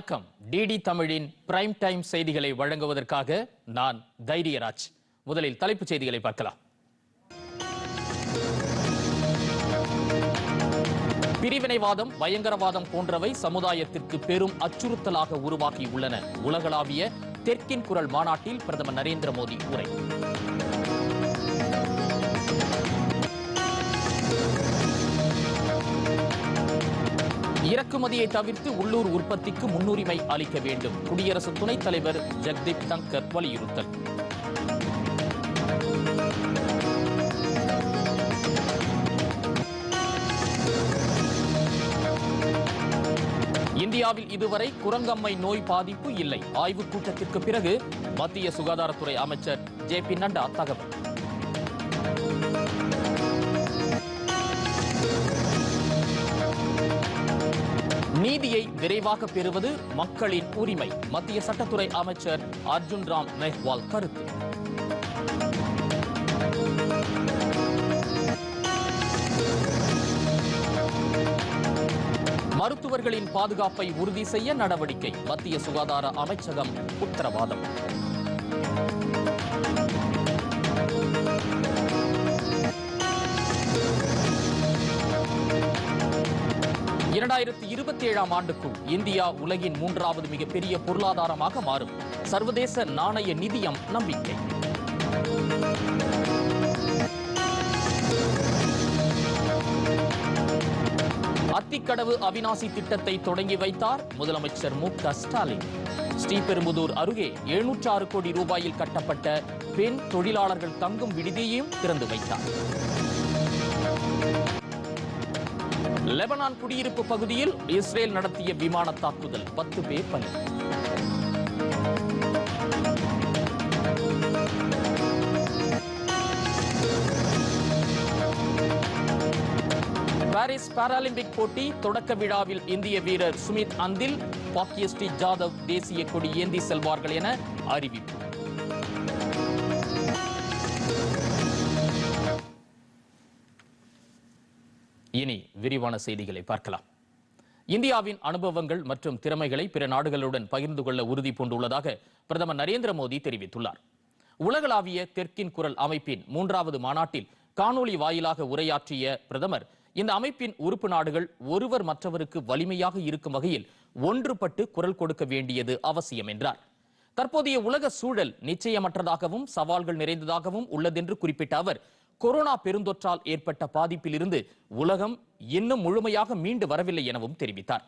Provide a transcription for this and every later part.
வணக்கம். டிடி தமிழின் prime time செய்திகளை வழங்குவதற்காக நான் தைரியராஜ். முதலில் தலைப்புச் செய்திகளை பார்க்கலாம். பிரிவினைவாதம் பயங்கரவாதம் போன்றவை சமுதாயத்திற்கு பெரும் அச்சுறுத்தலாக உருவாகியுள்ளன உலகளாவிய தெற்கின் குரல் மாநாட்டில் பிரதமர் நரேந்திர மோடி உரை. இறக்குமதியை தவிர்த்து உள்ளூர் உற்பத்திக்கு முன்னுரிமை அளிக்க வேண்டும். குடியரசு துணைத் தலைவர் ஜெக்தீப் தங்கர் வலியுறுத்தல். இந்தியாவில் இதுவரை குரங்கம்மை நோய் பாதிப்பு இல்லை. ஆய்வுக் கூட்டத்திற்கு பிறகு மத்திய சுகாதாரத்துறை அமைச்சர் ஜே பி நட்டா தகவல். நீதியை விரைவாக பெறுவது மக்களின் உரிமை. மத்திய சட்டத்துறை அமைச்சர் அர்ஜுன் ராம் மெஹ்வால் கருத்து. மருத்துவர்களின் பாதுகாப்பை உறுதி செய்ய நடவடிக்கை. மத்திய சுகாதார அமைச்சகம் உத்தரவாதம். இரண்டாயிரத்தி இருபத்தி ஏழாம் ஆண்டுக்குள் இந்தியா உலகின் மூன்றாவது மிகப்பெரிய பொருளாதாரமாக மாறும். சர்வதேச நாணய நிதியம் நம்பிக்கை. அத்திக்கடவு அவினாசி திட்டத்தை தொடங்கி வைத்தார் முதலமைச்சர் மு க ஸ்டாலின். ஸ்ரீபெரும்புதூர் அருகே எழுநூற்று ஆறு கோடி ரூபாயில் கட்டப்பட்ட பெண் தொழிலாளர்கள் தங்கும் விடுதியையும் திறந்து வைத்தார். லெபனான் குடியிருப்பு பகுதியில் இஸ்ரேல் நடத்திய விமான தாக்குதல் பத்து பேர் பலி. பாரிஸ் பாராலிம்பிக் போட்டி தொடக்க விழாவில் இந்திய வீரர் சுமித் அந்தில் பாக்கியஸ்ரீ ஜாதவ் தேசிய கொடி ஏந்தி செல்வார்கள் என அறிவிப்பு. இனி விரிவான செய்திகளை பார்க்கலாம். இந்தியாவின் அனுபவங்கள் மற்றும் திறமைகளை பிற நாடுகளுடன் பகிர்ந்து கொள்ள உறுதி பூண்டுள்ளதாக பிரதமர் நரேந்திர மோடி தெரிவித்துள்ளார். உலகளாவிய தெற்கின் குரல் அமைப்பின் மூன்றாவது மாநாட்டில் காணொளி வாயிலாக உரையாற்றிய பிரதமர் இந்த அமைப்பின் உறுப்பு நாடுகள் ஒருவர் மற்றவருக்கு வலிமையாக இருக்கும் வகையில் ஒன்றுபட்டு குரல் கொடுக்க வேண்டியது அவசியம் என்றார். தற்போதைய உலக சூழல் நிச்சயமற்றதாகவும் சவால்கள் நிறைந்ததாகவும் உள்ளதென்று குறிப்பிட்ட அவர் கொரோனா பெருந்தொற்றால் ஏற்பட்ட பாதிப்பிலிருந்து உலகம் இன்னும் முழுமையாக மீண்டு வரவில்லை எனவும் தெரிவித்தார்.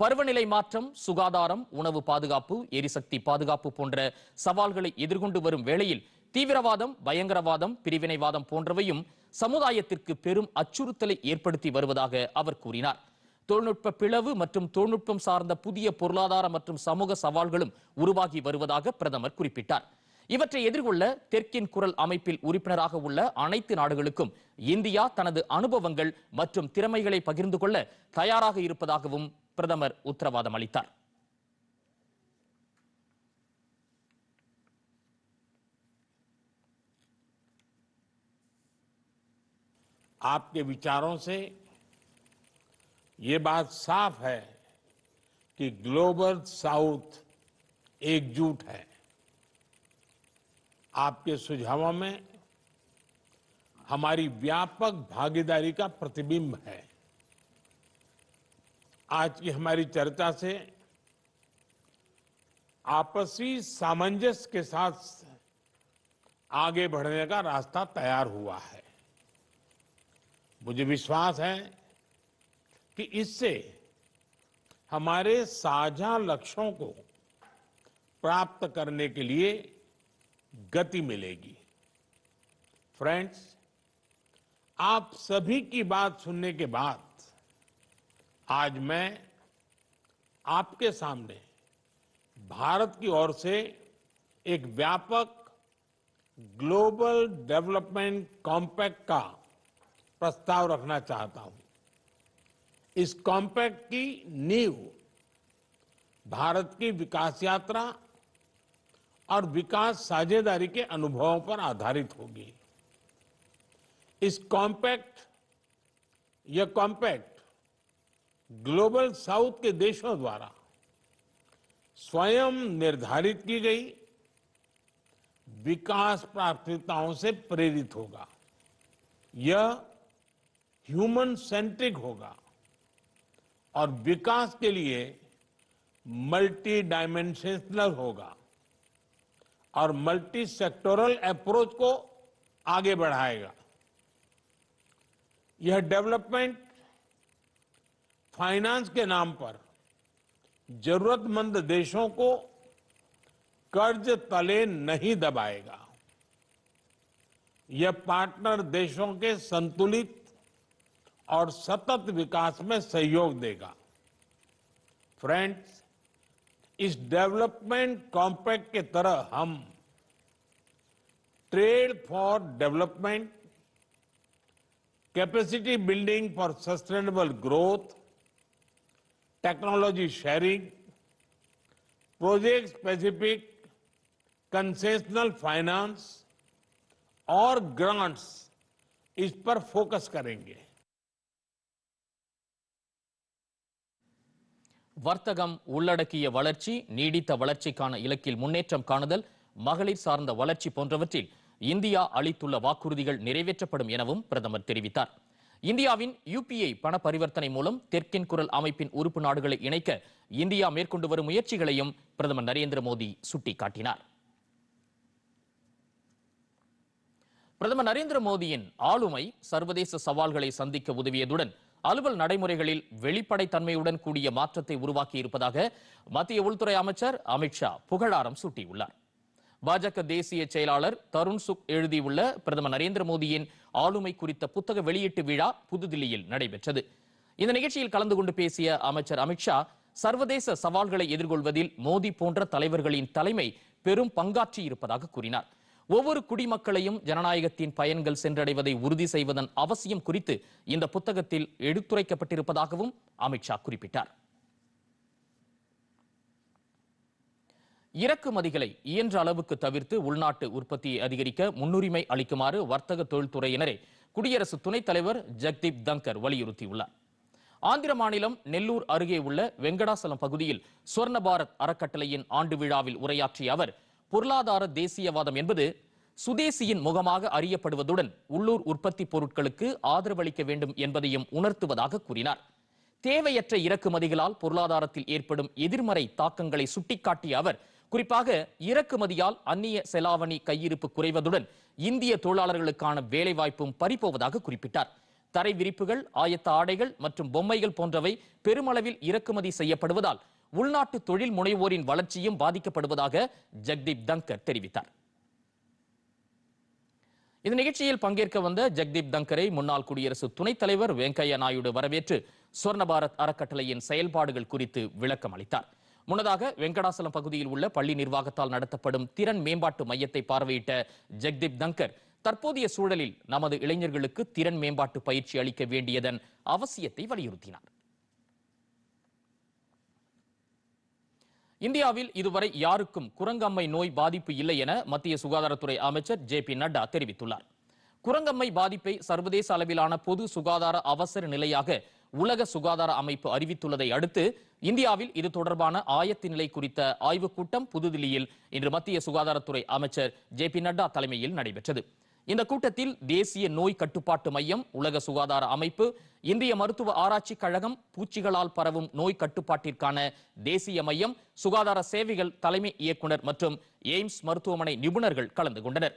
பருவநிலை மாற்றம் சுகாதாரம் உணவு பாதுகாப்பு எரிசக்தி பாதுகாப்பு போன்ற சவால்களை எதிர்கொண்டு வரும் வேளையில் தீவிரவாதம் பயங்கரவாதம் பிரிவினைவாதம் போன்றவையும் சமுதாயத்திற்கு பெரும் அச்சுறுத்தலை ஏற்படுத்தி வருவதாக அவர் கூறினார். தொழில்நுட்ப பிளவு மற்றும் தொழில்நுட்பம் சார்ந்த புதிய பொருளாதார மற்றும் சமூக சவால்களும் உருவாகி வருவதாக பிரதமர் குறிப்பிட்டார். இவற்றை எதிர்கொள்ள தெற்கின் குரல் அமைப்பில் உறுப்பினராக உள்ள அனைத்து நாடுகளுக்கும் இந்தியா தனது அனுபவங்கள் மற்றும் திறமைகளை பகிர்ந்து கொள்ள தயாராக இருப்பதாகவும் பிரதமர் உத்தரவாதம் அளித்தார் आपके विचारों से ये बात साफ है कि ग्लोबल साउथ एकजुट है आपके सुझावों में हमारी व्यापक भागीदारी का प्रतिबिंब है। आज की हमारी चर्चा से आपसी सामंजस्य के साथ आगे बढ़ने का रास्ता तैयार हुआ है। मुझे विश्वास है कि इससे हमारे साझा लक्ष्यों को प्राप्त करने के लिए गति मिलेगी। फ्रेंड्स आप सभी की बात सुनने के बाद आज मैं आपके सामने भारत की ओर से एक व्यापक ग्लोबल डेवलपमेंट कॉम्पैक्ट का प्रस्ताव रखना चाहता हूँ। इस कॉम्पैक्ट की नींव भारत की विकास यात्रा और विकास साझेदारी के अनुभवों पर आधारित होगी। इस कॉम्पैक्ट यह कॉम्पैक्ट ग्लोबल साउथ के देशों द्वारा स्वयं निर्धारित की गई विकास प्राथमिकताओं से प्रेरित होगा। यह ह्यूमन सेंट्रिक होगा और विकास के लिए मल्टी डायमेंशनल होगा। और मल्टी सेक्टोरल अप्रोच को आगे बढ़ाएगा। यह डेवलपमेंट फाइनेंस के नाम पर जरूरतमंद देशों को कर्ज तले नहीं दबाएगा। यह पार्टनर देशों के संतुलित और सतत विकास में सहयोग देगा। फ्रेंड्स इस डेवलपमेंट कॉम्पैक्ट के तरह हम trade for development, capacity building for sustainable growth, technology sharing, project specific, concessional finance और ग्रांट्स, इस पर फोकस करेंगे। வர்த்தகம் உள்ளடக்கிய வளர்ச்சி நீடித்த வளர்ச்சிக்கான இலக்கில் முன்னேற்றம் காணுதல் மகளிர் சார்ந்த வளர்ச்சி போன்றவற்றில் இந்தியா அளித்துள்ள வாக்குறுதிகள் நிறைவேற்றப்படும் எனவும் பிரதமர் தெரிவித்தார். இந்தியாவின் யுபிஐ பண பரிவர்த்தனை மூலம் தெற்கின் குரல் அமைப்பின் உறுப்பு நாடுகளை இணைக்க இந்தியா மேற்கொண்டு வரும் முயற்சிகளையும் பிரதமர் நரேந்திர மோடி சுட்டிக்காட்டினார். பிரதமர் நரேந்திர மோடியின் ஆளுமை சர்வதேச சவால்களை சந்திக்க உதவியதுடன் அலுவல் நடைமுறைகளில் வெளிப்படைத்தன்மையுடன் கூடிய மாற்றத்தை உருவாக்கி இருப்பதாக மத்திய உள்துறை அமைச்சர் அமித்ஷா புகழாரம் சூட்டியுள்ளார். பாஜக தேசிய செயலாளர் தருண் சுக் எழுதியுள்ள பிரதமர் நரேந்திர மோடியின் ஆளுமை குறித்த புத்தக வெளியீட்டு விழா புதுதில்லியில் நடைபெற்றது. இந்த நிகழ்ச்சியில் கலந்து கொண்டு பேசிய அமைச்சர் அமித்ஷா சர்வதேச சவால்களை எதிர்கொள்வதில் மோடி போன்ற தலைவர்களின் தலைமை பெரும் பங்காற்றி இருப்பதாக கூறினார். ஒவ்வொரு குடிமக்களையும் ஜனநாயகத்தின் பயன்கள் சென்றடைவதை உறுதி செய்வதன் அவசியம் குறித்து இந்த புத்தகத்தில் எடுத்துரைக்கப்பட்டிருப்பதாகவும் அமித்ஷா குறிப்பிட்டார். இறக்குமதிகளை இயன்ற அளவுக்கு தவிர்த்து உள்நாட்டு உற்பத்தியை அதிகரிக்க முன்னுரிமை அளிக்குமாறு வர்த்தக தொழில்துறையினரை குடியரசு துணைத் தலைவர் ஜக்தீப் தங்கர் வலியுறுத்தியுள்ளார். ஆந்திர மாநிலம் நெல்லூர் அருகே உள்ள வெங்கடாசலம் பகுதியில் சுவர்ண பாரத் அறக்கட்டளையின் ஆண்டு விழாவில் உரையாற்றிய அவர் பொருளாதார தேசியவாதம் என்பது சுதேசியின் முகமாக அறியப்படுவதுடன் உள்ளூர் உற்பத்தி பொருட்களுக்கு ஆதரவளிக்க வேண்டும் என்பதையும் உணர்த்துவதாக கூறினார். தேவையற்ற இறக்குமதிகளால் பொருளாதாரத்தில் ஏற்படும் எதிர்மறை தாக்கங்களை சுட்டிக்காட்டிய அவர் குறிப்பாக இறக்குமதியால் அந்நிய செலாவணி கையிருப்பு குறைவதுடன் இந்திய தொழிலாளர்களுக்கான வேலைவாய்ப்பும் பறிப்போவதாக குறிப்பிட்டார். தரை விரிப்புகள் ஆயத்த ஆடைகள் மற்றும் பொம்மைகள் போன்றவை பெருமளவில் இறக்குமதி செய்யப்படுவதால் உள்நாட்டு தொழில் முனைவோரின் வளர்ச்சியும் பாதிக்கப்படுவதாக ஜெக்தீப் தங்கர் தெரிவித்தார். இந்த நிகழ்ச்சியில் பங்கேற்க வந்த ஜக்தீப் தங்கரை முன்னாள் குடியரசு துணைத் தலைவர் வெங்கையா நாயுடு வரவேற்று சுவர்ண பாரத் அறக்கட்டளையின் செயல்பாடுகள் குறித்து விளக்கம் அளித்தார். முன்னதாக வெங்கடாசலம் பகுதியில் உள்ள பள்ளி நிர்வாகத்தால் நடத்தப்படும் திறன் மேம்பாட்டு மையத்தை பார்வையிட்ட ஜக்தீப் தங்கர் தற்போதைய சூழலில் நமது இளைஞர்களுக்கு திறன் மேம்பாட்டு பயிற்சி அளிக்க வேண்டியதன் அவசியத்தை வலியுறுத்தினார். இந்தியாவில் இதுவரை யாருக்கும் குரங்கம்மை நோய் பாதிப்பு இல்லை என மத்திய சுகாதாரத்துறை அமைச்சர் ஜே பி நட்டா தெரிவித்துள்ளார். குரங்கம்மை பாதிப்பை சர்வதேச அளவிலான பொது சுகாதார அவசர நிலையாக உலக சுகாதார அமைப்பு அறிவித்துள்ளதை அடுத்து இந்தியாவில் இது தொடர்பான ஆயத்த நிலை குறித்த ஆய்வுக் கூட்டம் புதுதில்லியில் இன்று மத்திய சுகாதாரத்துறை அமைச்சர் ஜே பி நட்டா தலைமையில் நடைபெற்றது. இந்த கூட்டத்தில் தேசிய நோய் கட்டுப்பாட்டு மையம் உலக சுகாதார அமைப்பு இந்திய மருத்துவ ஆராய்ச்சி கழகம் பூச்சிகளால் பரவும் நோய் கட்டுப்பாட்டிற்கான தேசிய மையம் சுகாதார சேவைகள் தலைமை இயக்குனர் மற்றும் எய்ம்ஸ் மருத்துவமனை நிபுணர்கள் கலந்து கொண்டனர்.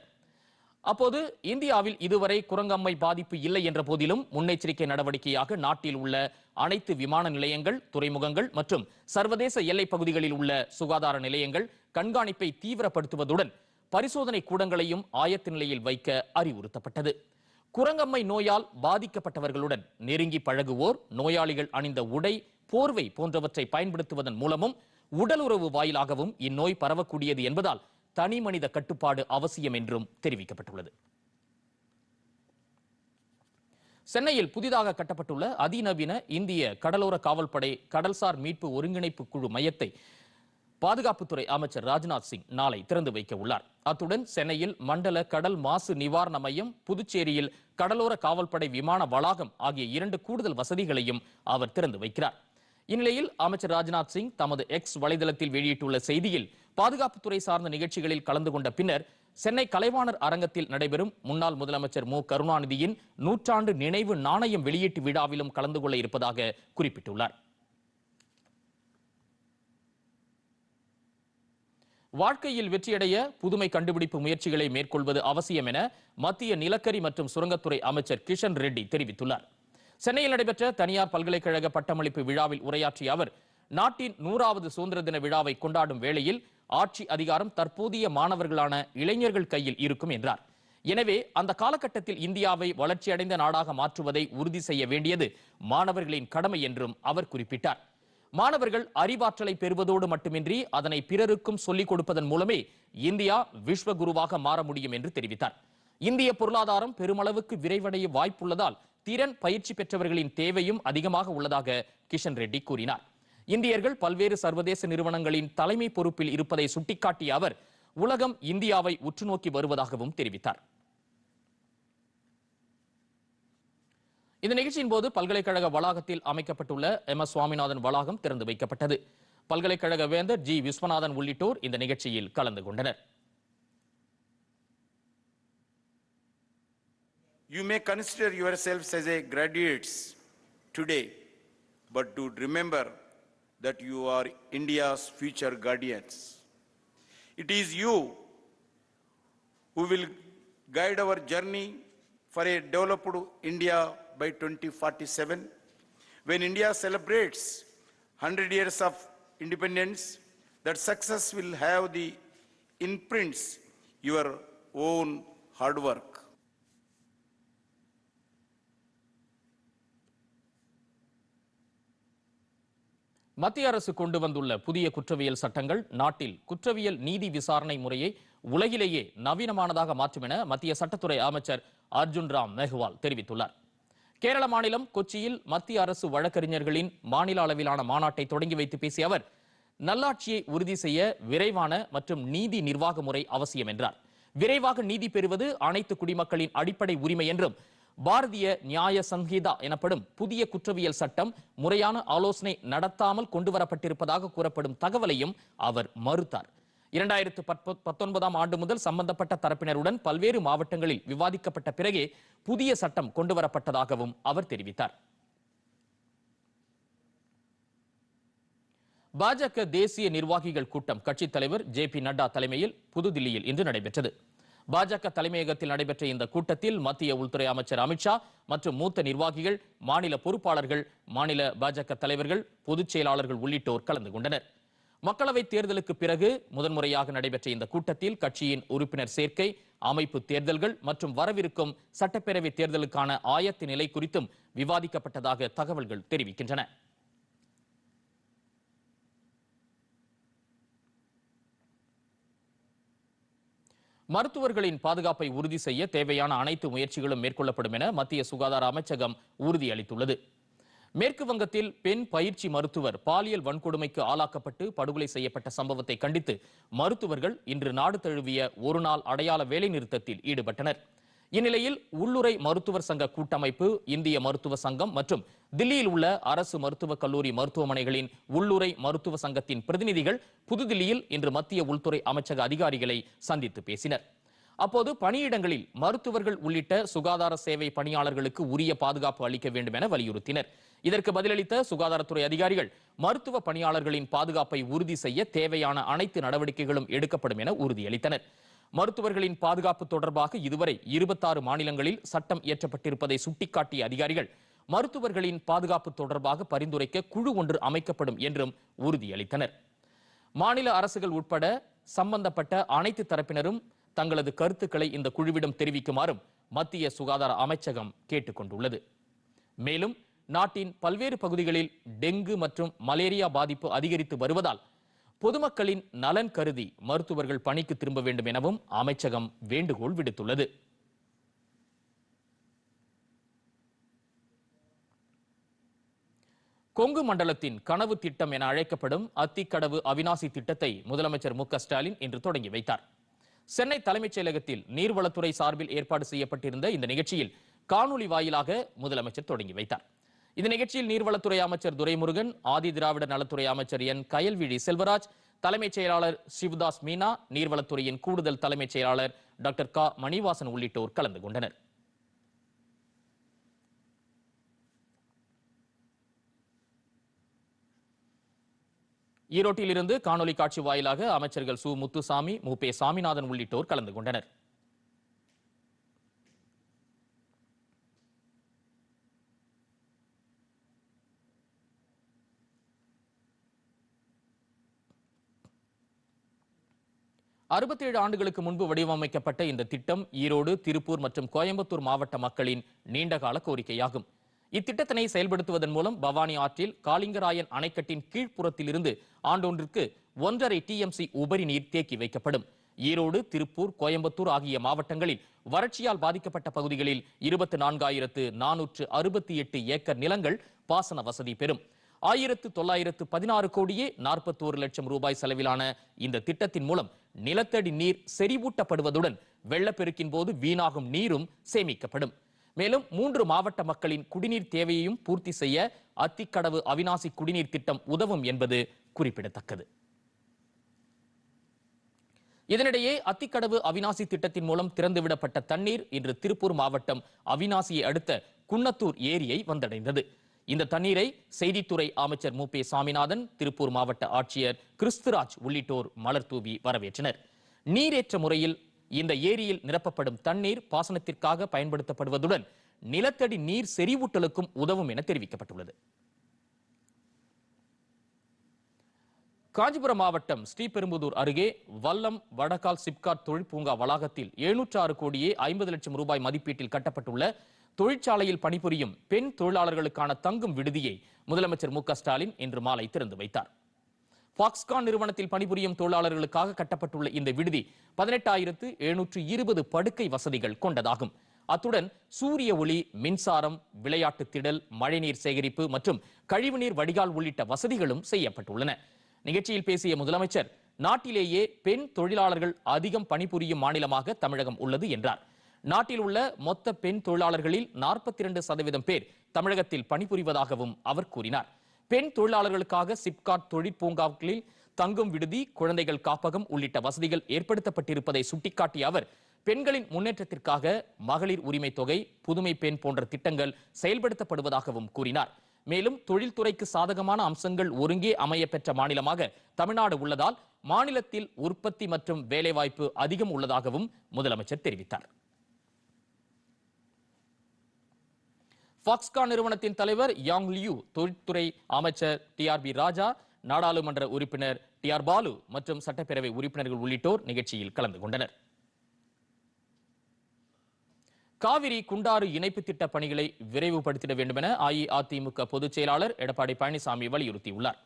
அப்போது இந்தியாவில் இதுவரை குரங்கம்மை பாதிப்பு இல்லை என்ற போதிலும் முன்னெச்சரிக்கை நடவடிக்கையாக நாட்டில் உள்ள அனைத்து விமான நிலையங்கள் துறைமுகங்கள் மற்றும் சர்வதேச எல்லைப் பகுதிகளில் உள்ள சுகாதார நிலையங்கள் கண்காணிப்பை தீவிரப்படுத்துவதுடன் பரிசோதனை கூடங்களையும் ஆயத்த நிலையில் வைக்க அறிவுறுத்தப்பட்டது. குரங்கம்மை நோயால் பாதிக்கப்பட்டவர்களுடன் நெருங்கி பழகுவோர் நோயாளிகள் அணிந்த உடை போர்வை போன்றவற்றை பயன்படுத்துவதன் மூலமும் உடலுறவு வாயிலாகவும் இந்நோய் பரவக்கூடியது என்பதால் தனி மனித கட்டுப்பாடு அவசியம் என்றும் தெரிவிக்கப்பட்டுள்ளது. சென்னையில் புதிதாக கட்டப்பட்டுள்ள அதிநவீன இந்திய கடலோர காவல்படை கடல்சார் மீட்பு ஒருங்கிணைப்பு குழு மையத்தை பாதுகாப்புத்துறை அமைச்சர் ராஜ்நாத் சிங் நாளை திறந்து வைக்க உள்ளார். அத்துடன் சென்னையில் மண்டல கடல் மாசு நிவாரண மையம் புதுச்சேரியில் கடலோர காவல்படை விமான வளாகம் ஆகிய இரண்டு கூடுதல் வசதிகளையும் அவர் திறந்து வைக்கிறார். இந்நிலையில் அமைச்சர் ராஜ்நாத் சிங் தமது எக்ஸ் வலைதளத்தில் வெளியிட்டுள்ள செய்தியில் பாதுகாப்புத்துறை சார்ந்த நிகழ்ச்சிகளில் கலந்து கொண்ட பின்னர் சென்னை கலைவாணர் அரங்கத்தில் நடைபெறும் முன்னாள் முதலமைச்சர் மு. கருணாநிதியின் நூற்றாண்டு நினைவு நாணயம் வெளியீட்டு விழாவிலும் கலந்து கொள்ள இருப்பதாக குறிப்பிட்டுள்ளார். வாழ்க்கையில் வெற்றியடைய புதுமை கண்டுபிடிப்பு முயற்சிகளை மேற்கொள்வது அவசியம் என மத்திய நிலக்கரி மற்றும் சுரங்கத்துறை அமைச்சர் கிஷன் ரெட்டி தெரிவித்துள்ளார். சென்னையில் நடைபெற்ற தனியார் பல்கலைக்கழக பட்டமளிப்பு விழாவில் உரையாற்றிய அவர் நாட்டின் நூறாவது சுதந்திர தின விழாவை கொண்டாடும் வேளையில் ஆட்சி அதிகாரம் தற்போதைய மாணவர்களான இளைஞர்கள் கையில் இருக்கும் என்றார். எனவே அந்த காலகட்டத்தில் இந்தியாவை வளர்ச்சியடைந்த நாடாக மாற்றுவதை உறுதி செய்ய வேண்டியது மாணவர்களின் கடமை என்றும் அவர் குறிப்பிட்டார். மாணவர்கள் அறிவாற்றலை பெறுவதோடு மட்டுமின்றி அதனை பிறருக்கும் சொல்லிக் கொடுப்பதன் மூலமே இந்தியா விஸ்வகுருவாக மாற முடியும் என்று தெரிவித்தார். இந்திய பொருளாதாரம் பெருமளவுக்கு விரைவடைய வாய்ப்புள்ளதால் திறன் பயிற்சி பெற்றவர்களின் தேவையும் அதிகமாக உள்ளதாக கிஷன் ரெட்டி கூறினார். இந்தியர்கள் பல்வேறு சர்வதேச நிறுவனங்களின் தலைமை பொறுப்பில் இருப்பதை சுட்டிக்காட்டிய அவர் உலகம் இந்தியாவை உற்றுநோக்கி வருவதாகவும் தெரிவித்தார். இந்த நிகழ்ச்சியின் போது பல்கலைக்கழக வளாகத்தில் அமைக்கப்பட்டுள்ள எம் எஸ் சுவாமிநாதன் வளாகம் திறந்து வைக்கப்பட்டது பல்கலைக்கழக வேந்தர் ஜி விஸ்வநாதன் உள்ளிட்டோர் இந்த நிகழ்ச்சியில் கலந்து கொண்டனர் You may consider yourselves as a graduates today, but do remember that you are India's future guardians. It is you who will guide our journey for a developed India by 2047. When India celebrates 100 years of independence, that success will have the imprints your own hard work. மத்திய அரசு கொண்டு வந்துள்ள புதிய குற்றவியல் சட்டங்கள் நாட்டில் குற்றவியல் நீதி விசாரணை முறையை உலகிலேயே நவீனமானதாக மாற்றும் என மத்திய சட்டத்துறை அமைச்சர் அர்ஜுன் ராம் மெஹ்வால் தெரிவித்துள்ளார் கேரள மாநிலம் கொச்சியில் மத்திய அரசு வழக்கறிஞர்களின் மாநில அளவிலான மாநாட்டை தொடங்கி வைத்து பேசிய அவர் நல்லாட்சியை உறுதி செய்ய விரைவான மற்றும் நீதி நிர்வாக முறை அவசியம் என்றார். விரைவாக நீதி பெறுவது அனைத்து குடிமக்களின் அடிப்படை உரிமை என்றும் பாரதிய நியாய சங்கீதா எனப்படும் புதிய குற்றவியல் சட்டம் முறையான ஆலோசனை நடத்தாமல் கொண்டுவரப்பட்டிருப்பதாக கூறப்படும் தகவலையும் அவர் மறுத்தார். இரண்டாயிரத்து பத்தொன்பதாம் ஆண்டு முதல் சம்பந்தப்பட்ட தரப்பினருடன் பல்வேறு மாவட்டங்களில் விவாதிக்கப்பட்ட பிறகே புதிய சட்டம் கொண்டுவரப்பட்டதாகவும் அவர் தெரிவித்தார். பாஜக தேசிய நிர்வாகிகள் கூட்டம் கட்சித் தலைவர் ஜே பி நட்டா தலைமையில் புதுதில்லியில் இன்று நடைபெற்றது. பாஜக தலைமையகத்தில் நடைபெற்ற இந்த கூட்டத்தில் மத்திய உள்துறை அமைச்சர் அமித்ஷா மற்றும் மூத்த நிர்வாகிகள் மாநில பொறுப்பாளர்கள் மாநில பாஜக தலைவர்கள் பொதுச் செயலாளர்கள் உள்ளிட்டோர் கலந்து கொண்டனர். மக்களவை தேர்தலுக்கு பிறகு முதன்முறையாக நடைபெற்ற இந்த கூட்டத்தில் கட்சியின் உறுப்பினர் சேர்க்கை அமைப்பு தேர்தல்கள் மற்றும் வரவிருக்கும் சட்டப்பேரவை தேர்தலுக்கான ஆயத்த நிலை குறித்தும் விவாதிக்கப்பட்டதாக தகவல்கள் தெரிவிக்கின்றன. மருத்துவர்களின் பாதுகாப்பை உறுதி செய்ய தேவையான அனைத்து முயற்சிகளும் மேற்கொள்ளப்படும் என மத்திய சுகாதார அமைச்சகம் உறுதியளித்துள்ளது. மேற்கு வங்கத்தில் பெண் பயிற்சி மருத்துவர் பாலியல் வன்கொடுமைக்கு ஆளாக்கப்பட்டு படுகொலை செய்யப்பட்ட சம்பவத்தை கண்டித்து மருத்துவர்கள் இன்று நாடு தழுவிய ஒருநாள் அடையாள வேலைநிறுத்தத்தில் ஈடுபட்டனர். இந்நிலையில் உள்ளுறை மருத்துவர் சங்க கூட்டமைப்பு இந்திய மருத்துவ சங்கம் மற்றும் தில்லியில் உள்ள அரசு மருத்துவக் கல்லூரி மருத்துவமனைகளின் உள்ளுறை மருத்துவ சங்கத்தின் பிரதிநிதிகள் புதுதில்லியில் இன்று மத்திய உள்துறை அமைச்சக அதிகாரிகளை சந்தித்து பேசினர். அப்போது பணியிடங்களில் மருத்துவர்கள் உள்ளிட்ட சுகாதார சேவை பணியாளர்களுக்கு உரிய பாதுகாப்பு அளிக்க வேண்டும் என வலியுறுத்தினர். இதற்கு பதிலளித்த சுகாதாரத்துறை அதிகாரிகள் மருத்துவ பணியாளர்களின் பாதுகாப்பை உறுதி செய்ய தேவையான அனைத்து நடவடிக்கைகளும் எடுக்கப்படும் என உறுதியளித்தனர். மருத்துவர்களின் பாதுகாப்பு தொடர்பாக இதுவரை இருபத்தாறு மாநிலங்களில் சட்டம் இயற்றப்பட்டிருப்பதை சுட்டிக்காட்டிய அதிகாரிகள் மருத்துவர்களின் பாதுகாப்பு தொடர்பாக பரிந்துரைக்க குழு ஒன்று அமைக்கப்படும் என்றும் உறுதியளித்தனர். மாநில அரசுகள் உட்பட சம்பந்தப்பட்ட அனைத்து தரப்பினரும் தங்களது கருத்துக்களை இந்த குழுவிடம் தெரிவிக்குமாறும் மத்திய சுகாதார அமைச்சகம் கேட்டுக்கொண்டுள்ளது. மேலும் நாட்டின் பல்வேறு பகுதிகளில் டெங்கு மற்றும் மலேரியா பாதிப்பு அதிகரித்து வருவதால் பொதுமக்களின் நலன் கருதி மருத்துவர்கள் பணிக்கு திரும்ப வேண்டும் எனவும் அமைச்சகம் வேண்டுகோள் விடுத்துள்ளது. கொங்கு மண்டலத்தின் கனவு திட்டம் என அழைக்கப்படும் அத்திக்கடவு அவினாசி திட்டத்தை முதலமைச்சர் மு ஸ்டாலின் இன்று தொடங்கி வைத்தார். சென்னை தலைமைச் செயலகத்தில் நீர்வளத்துறை சார்பில் ஏற்பாடு செய்யப்பட்டிருந்த இந்த நிகழ்ச்சியில் காணொலி வாயிலாக முதலமைச்சர் தொடங்கி வைத்தார். இந்த நிகழ்ச்சியில் நீர்வளத்துறை அமைச்சர் துரைமுருகன் ஆதி திராவிட நலத்துறை அமைச்சர் என். கயல்விழி செல்வராஜ் தலைமைச் செயலாளர் சிவதாஸ் மீனா நீர்வளத்துறையின் கூடுதல் தலைமைச் செயலாளர் டாக்டர் க. மணிவாசன் உள்ளிட்டோர் கலந்து கொண்டனர். ஈரோட்டில் இருந்து காணொலி காட்சி வாயிலாக அமைச்சர்கள் சு. முத்துசாமி மூபே சாமிநாதன் உள்ளிட்டோர் கலந்து கொண்டனர். அறுபத்தேழு ஆண்டுகளுக்கு முன்பு வடிவமைக்கப்பட்ட இந்த திட்டம் ஈரோடு திருப்பூர் மற்றும் கோயம்புத்தூர் மாவட்ட மக்களின் நீண்டகால கோரிக்கையாகும். இத்திட்டத்தினை செயல்படுத்துவதன் மூலம் பவானி ஆற்றில் காளிங்கராயன் அணைக்கட்டின் கீழ்ப்புறத்திலிருந்து ஆண்டொன்றிற்கு ஒன்றரை டிஎம்சி உபரி நீர் தேக்கி வைக்கப்படும். ஈரோடு திருப்பூர் கோயம்புத்தூர் ஆகிய மாவட்டங்களில் வறட்சியால் பாதிக்கப்பட்ட பகுதிகளில் இருபத்தி நான்காயிரத்து நானூற்று அறுபத்தி எட்டு ஏக்கர் நிலங்கள் பாசன வசதி பெறும். ஆயிரத்து தொள்ளாயிரத்து பதினாறு கோடியே நாற்பத்தோரு லட்சம் ரூபாய் செலவிலான இந்த திட்டத்தின் மூலம் நிலத்தடி நீர் செறிவூட்டப்படுவதுடன் வெள்ளப்பெருக்கின் போது வீணாகும் நீரும் சேமிக்கப்படும். மேலும் மூன்று மாவட்ட மக்களின் குடிநீர் தேவையையும் பூர்த்தி செய்ய அத்திக்கடவு அவினாசி குடிநீர் திட்டம் உதவும் என்பது குறிப்பிடத்தக்கது. இதனிடையே அத்திக்கடவு அவினாசி திட்டத்தின் மூலம் திறந்துவிடப்பட்ட தண்ணீர் இன்று திருப்பூர் மாவட்டம் அவினாசியை அடுத்த குன்னத்தூர் ஏரியை வந்தடைந்தது. இந்த தண்ணீரை செய்தித்துறை அமைச்சர் மு. பே. சாமிநாதன் திருப்பூர் மாவட்ட ஆட்சியர் கிறிஸ்துராஜ் உள்ளிட்டோர் மலர் தூவி வரவேற்றனர். நீரேற்ற முறையில் இந்த ஏரியில் நிரப்பப்படும் தண்ணீர் பாசனத்திற்காக பயன்படுத்தப்படுவதுடன் நிலத்தடி நீர் செறிவூட்டலுக்கும் உதவும் என தெரிவிக்கப்பட்டுள்ளது. காஞ்சிபுரம் மாவட்டம் ஸ்ரீபெரும்புதூர் அருகே வல்லம் வடகால் சிப்காட் தொழிற்பூங்கா வளாகத்தில் எழுநூற்று ஆறு கோடியே ஐம்பது லட்சம் ரூபாய் மதிப்பீட்டில் கட்டப்பட்டுள்ள தொழிற்சாலையில் பணிபுரியும் பெண் தொழிலாளர்களுக்கான தங்கும் விடுதியை முதலமைச்சர் மு க ஸ்டாலின் இன்று மாலை திறந்து வைத்தார். பாக்ஸ்கான் நிறுவனத்தில் பணிபுரியும் தொழிலாளர்களுக்காக கட்டப்பட்டுள்ள இந்த விடுதி பதினெட்டாயிரத்து எழுநூற்று இருபது படுக்கை வசதிகள் கொண்டதாகும். அத்துடன் சூரிய ஒளி மின்சாரம் விளையாட்டு திடல் மழைநீர் சேகரிப்பு மற்றும் கழிவுநீர் வடிகால் உள்ளிட்ட வசதிகளும் செய்யப்பட்டுள்ளன. நிகழ்ச்சியில் பேசிய முதலமைச்சர் நாட்டிலேயே பெண் தொழிலாளர்கள் அதிகம் பணிபுரியும் மாநிலமாக தமிழகம் உள்ளது என்றார். நாட்டில் உள்ள மொத்த பெண் தொழிலாளர்களில் நாற்பத்தி இரண்டு சதவீதம் பேர் தமிழகத்தில் பணிபுரிவதாகவும் அவர் கூறினார். பெண் தொழிலாளர்களுக்காக சிப்காட் தொழிற்பூங்காக்களில் தங்கும் விடுதி குழந்தைகள் காப்பகம் உள்ளிட்ட வசதிகள் ஏற்படுத்தப்பட்டிருப்பதை சுட்டிக்காட்டிய அவர் பெண்களின் முன்னேற்றத்திற்காக மகளிர் உரிமை தொகை புதுமை பெண் போன்ற திட்டங்கள் செயல்படுத்தப்படுவதாகவும் கூறினார். மேலும் தொழில்துறைக்கு சாதகமான அம்சங்கள் ஒருங்கே அமைய பெற்ற மாநிலமாக தமிழ்நாடு உள்ளதால் மாநிலத்தில் உற்பத்தி மற்றும் வேலைவாய்ப்பு அதிகம் உள்ளதாகவும் முதலமைச்சர் தெரிவித்தார். ஃபாக்ஸ்கான் நிறுவனத்தின் தலைவர் யாங் லியூ தொழில்துறை அமைச்சர் டி ஆர் பி ராஜா நாடாளுமன்ற உறுப்பினர் டி ஆர் பாலு மற்றும் சட்டப்பேரவை உறுப்பினர்கள் உள்ளிட்டோர் நிகழ்ச்சியில் கலந்து கொண்டனர். காவிரி குண்டாறு இணைப்பு திட்ட பணிகளை விரைவுபடுத்திட வேண்டும் என அஇஅதிமுக பொதுச் செயலாளர் எடப்பாடி பழனிசாமி வலியுறுத்தியுள்ளார்.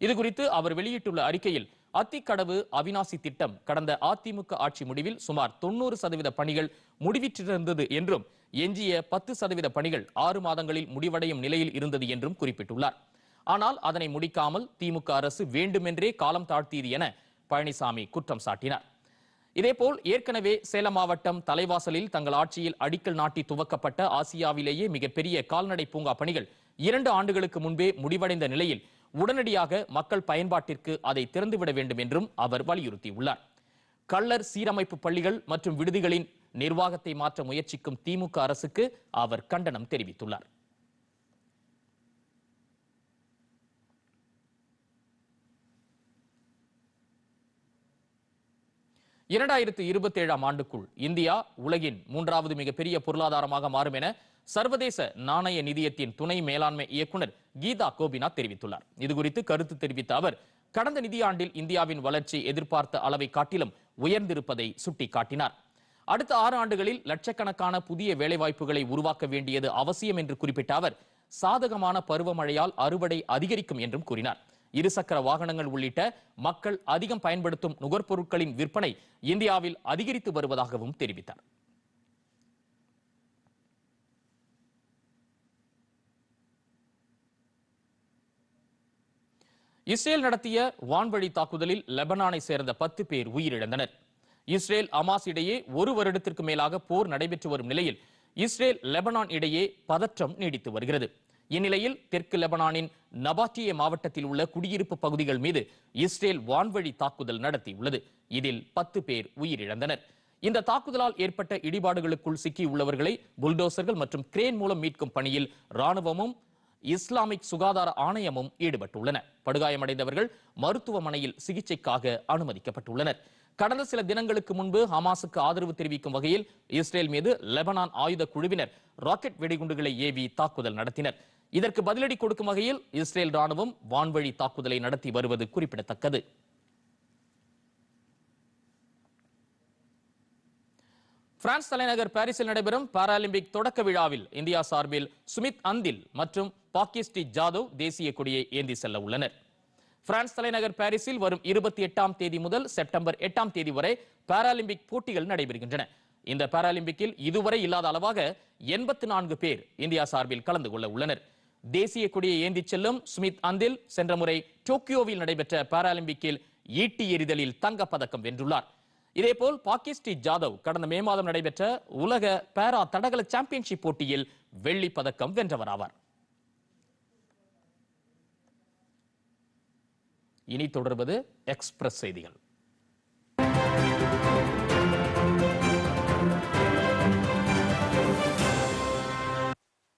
இதுகுறித்து அவர் வெளியிட்டுள்ள அறிக்கையில் அத்திக்கடவு அவினாசி திட்டம் கடந்த அதிமுக ஆட்சி முடிவில் சுமார் தொண்ணூறு சதவீத பணிகள் முடிவிற்றிருந்தது என்றும் எஞ்சிய பத்து சதவீத பணிகள் ஆறு மாதங்களில் முடிவடையும் நிலையில் இருந்தது என்றும் குறிப்பிட்டுள்ளார். ஆனால் அதனை முடிக்காமல் திமுக அரசு வேண்டுமென்றே காலம் தாழ்த்தியது என பழனிசாமி குற்றம் சாட்டினார். இதேபோல் ஏற்கனவே சேலம் மாவட்டம் தலைவாசலில் தங்கள் ஆட்சியில் அடிக்கல் நாட்டி துவக்கப்பட்ட ஆசியாவிலேயே மிகப்பெரிய கால்நடை பூங்கா பணிகள் இரண்டு ஆண்டுகளுக்கு முன்பே முடிவடைந்த நிலையில் உடனடியாக மக்கள் பயன்பாட்டிற்கு அதை திறந்துவிட வேண்டும் என்றும் அவர் வலியுறுத்தியுள்ளார். கள்ளர் சீரமைப்பு பள்ளிகள் மற்றும் விடுதிகளின் நிர்வாகத்தை மாற்ற முயற்சிக்கும் திமுக அரசுக்கு அவர் கண்டனம் தெரிவித்துள்ளார். இரண்டாயிரத்து இருபத்தி ஏழாம் ஆண்டுக்குள் இந்தியா உலகின் மூன்றாவது மிகப்பெரிய பொருளாதாரமாக மாறும் என சர்வதேச நாணய நிதியத்தின் துணை மேலாண்மை இயக்குனர் கீதா கோபிநாத் தெரிவித்துள்ளார். இதுகுறித்து கருத்து தெரிவித்த அவர் கடந்த நிதியாண்டில் இந்தியாவின் வளர்ச்சி எதிர்பார்த்த அளவை காட்டிலும் உயர்ந்திருப்பதை சுட்டிக்காட்டினார். அடுத்த ஆறு ஆண்டுகளில் லட்சக்கணக்கான புதிய வேலைவாய்ப்புகளை உருவாக்க வேண்டியது அவசியம் என்று குறிப்பிட்ட அவர் சாதகமான பருவமழையால் அறுவடை அதிகரிக்கும் என்றும் கூறினார். இருசக்கர வாகனங்கள் உள்ளிட்ட மக்கள் அதிகம் பயன்படுத்தும் நுகர்பொருட்களின் விற்பனை இந்தியாவில் அதிகரித்து வருவதாகவும் தெரிவித்தார். இஸ்ரேல் நடத்திய வான்வழி தாக்குதலில் லெபனானை சேர்ந்த பத்து பேர் உயிரிழந்தனர். இஸ்ரேல் அமாஸ் இடையே ஒரு வருடத்திற்கு மேலாக போர் நடைபெற்று வரும் நிலையில் இஸ்ரேல் லெபனான் இடையே பதற்றம் நீடித்து வருகிறது. இந்நிலையில் தெற்கு லெபனானின் நபாட்டிய மாவட்டத்தில் உள்ள குடியிருப்பு பகுதிகள் மீது இஸ்ரேல் வான்வழி தாக்குதல் நடத்தியுள்ளது. இதில் பத்து பேர் உயிரிழந்தனர். இந்த தாக்குதலால் ஏற்பட்ட இடிபாடுகளுக்குள் சிக்கியுள்ளவர்களை புல்டோசர்கள் மற்றும் கிரேன் மூலம் மீட்கும் பணியில் ராணுவமும் இஸ்லாமிக் சுகாதார ஆணையமும் ஈடுபட்டுள்ளன. படுகாயமடைந்தவர்கள் மருத்துவமனையில் சிகிச்சைக்காக அனுமதிக்கப்பட்டுள்ளனர். கடந்த சில தினங்களுக்கு முன்பு ஹமாஸுக்கு ஆதரவு தெரிவிக்கும் வகையில் இஸ்ரேல் மீது லெபனான் ஆயுத குழுவினர் ராக்கெட் வெடிகுண்டுகளை ஏவி தாக்குதல் நடத்தினர். இதற்கு பதிலடி கொடுக்கும் வகையில் இஸ்ரேல் ராணுவம் வான்வழி தாக்குதலை நடத்தி வருவது குறிப்பிடத்தக்கது. பிரான்ஸ் தலைநகர் பாரிஸில் நடைபெறும் பாராலிம்பிக் தொடக்க விழாவில் இந்தியா சார்பில் சுமித் அந்தில் மற்றும் பாகிஸ்டி ஜாதவ் தேசிய கொடியை ஏந்தி செல்ல உள்ளனர். பிரான்ஸ் தலைநகர் பாரிஸில் வரும் இருபத்தி எட்டாம் தேதி முதல் செப்டம்பர் எட்டாம் தேதி வரை பாராலிம்பிக் போட்டிகள் நடைபெறுகின்றன. இந்த பாராலிம்பிக்கில் இதுவரை இல்லாத அளவாக எண்பத்தி நான்கு பேர் இந்தியா சார்பில் கலந்து கொள்ள உள்ளனர். தேசிய கொடியை ஏந்திச் செல்லும் சுமித் அந்தில் சென்ற முறை டோக்கியோவில் நடைபெற்ற பாராலிம்பிக்கில் ஈட்டி எறிதலில் தங்கப் பதக்கம் வென்றுள்ளார். இதேபோல் பாகிஸ்டி ஜாதவ் கடந்த மே மாதம் நடைபெற்ற உலக பாரா தடகள சாம்பியன்ஷிப் போட்டியில் வெள்ளி பதக்கம் வென்றவராவார் இனி தொடர்வது எக்ஸ்பிரஸ் செய்திகள்.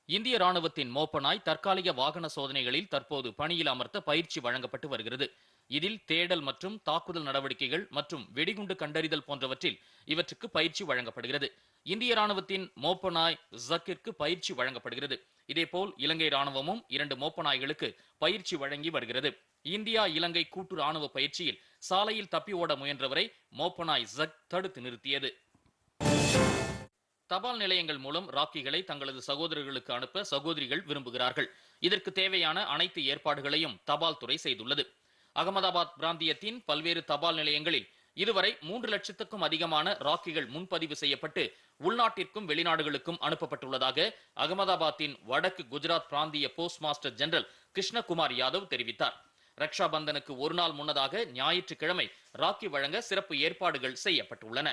இந்திய ராணுவத்தின் மோப்பனாய் தற்காலிக வாகன சோதனைகளில் தற்போது பணியில் அமர்த்த பயிற்சி வழங்கப்பட்டு வருகிறது. இதில் தேடல் மற்றும் தாக்குதல் நடவடிக்கைகள் மற்றும் வெடிகுண்டு கண்டறிதல் போன்றவற்றில் இவற்றுக்கு பயிற்சி வழங்கப்படுகிறது. இந்திய ராணுவத்தின் மோப்பனாய் ஜக்கிற்கு பயிற்சி வழங்கப்படுகிறது. இதேபோல் இலங்கை ராணுவமும் இரண்டு மோப்பநாய்களுக்கு பயிற்சி வழங்கி வருகிறது. இந்தியா இலங்கை கூட்டு ராணுவ பயிற்சியில் சாலையில் தப்பி ஓட முயன்றவரை மோப்பனாய் ஜக் தடுத்து நிறுத்தியது. தபால் நிலையங்கள் மூலம் ராக்கிகளை தங்களது சகோதரர்களுக்கு அனுப்ப சகோதரிகள் விரும்புகிறார்கள். இதற்கு தேவையான அனைத்து ஏற்பாடுகளையும் தபால் துறை செய்துள்ளது. அகமதாபாத் பிராந்தியத்தின் பல்வேறு தபால் நிலையங்களில் இதுவரை மூன்று லட்சத்துக்கும் அதிகமான ராக்கிகள் முன்பதிவு செய்யப்பட்டு உள்நாட்டிற்கும் வெளிநாடுகளுக்கும் அனுப்பப்பட்டுள்ளதாக அகமதாபாத்தின் வடக்கு குஜராத் பிராந்திய post master general Krishnakumar Yadav தெரிவித்தார். ரக்ஷா பந்தனுக்கு ஒரு நாள் முன்னதாக ஞாயிற்றுக்கிழமை ராக்கி வழங்க சிறப்பு ஏற்பாடுகள் செய்யப்பட்டுள்ளன.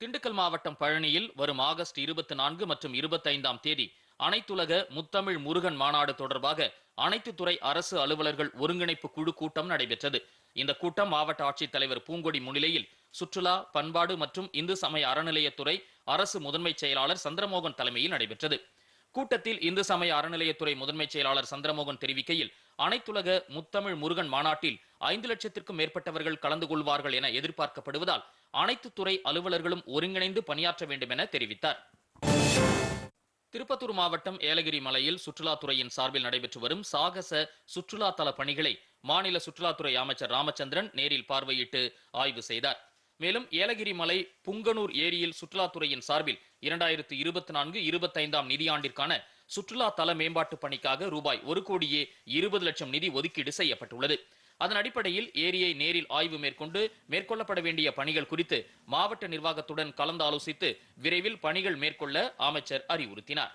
திண்டுக்கல் மாவட்டம் பழனியில் வரும் ஆகஸ்ட் இருபத்தி நான்கு மற்றும் இருபத்தைந்தாம் தேதி அனைத்துலக முத்தமிழ் முருகன் மாநாடு தொடர்பாக அனைத்து துறை அரசு அலுவலர்கள் ஒருங்கிணைப்பு குழு கூட்டம் நடைபெற்றது. இந்த கூட்டம் மாவட்ட ஆட்சித்தலைவர் பூங்கொடி முன்னிலையில் சுற்றுலா பண்பாடு மற்றும் இந்து சமய அறநிலையத்துறை அரசு முதன்மை செயலாளர் சந்திரமோகன் தலைமையில் நடைபெற்றது. கூட்டத்தில் இந்து சமய அறநிலையத்துறை முதன்மை செயலாளர் சந்திரமோகன் தெரிவிக்கையில் அனைத்துலக முத்தமிழ் முருகன் மாநாட்டில் ஐந்து லட்சத்திற்கும் மேற்பட்டவர்கள் கலந்து கொள்வார்கள் என எதிர்பார்க்கப்படுவதால் அனைத்து துறை அலுவலர்களும் ஒருங்கிணைந்து பணியாற்ற வேண்டும் என தெரிவித்தார். திருப்பத்தூர் மாவட்டம் ஏலகிரி மலையில் சுற்றுலாத்துறையின் சார்பில் நடைபெற்று வரும் சாகச சுற்றுலா தல பணிகளை மாநில சுற்றுலாத்துறை அமைச்சர் ராமச்சந்திரன் நேரில் பார்வையிட்டு ஆய்வு செய்தார். மேலும் ஏலகிரி மலை புங்கனூர் ஏரியில் சுற்றுலாத்துறையின் சார்பில் இரண்டாயிரத்து இருபத்தி நான்கு இருபத்தைந்தாம் நிதியாண்டிற்கான சுற்றுலா தல மேம்பாட்டு பணிக்காக ரூபாய் ஒரு கோடியே இருபது லட்சம் நிதி ஒதுக்கீடு செய்யப்பட்டுள்ளது. அதன் அடிப்படையில் ஏரியை நேரில் ஆய்வு மேற்கொண்டு மேற்கொள்ளப்பட வேண்டிய பணிகள் குறித்து மாவட்ட நிர்வாகத்துடன் கலந்து ஆலோசித்து விரைவில் பணிகள் மேற்கொள்ள அமைச்சர் அறிவுறுத்தினார்.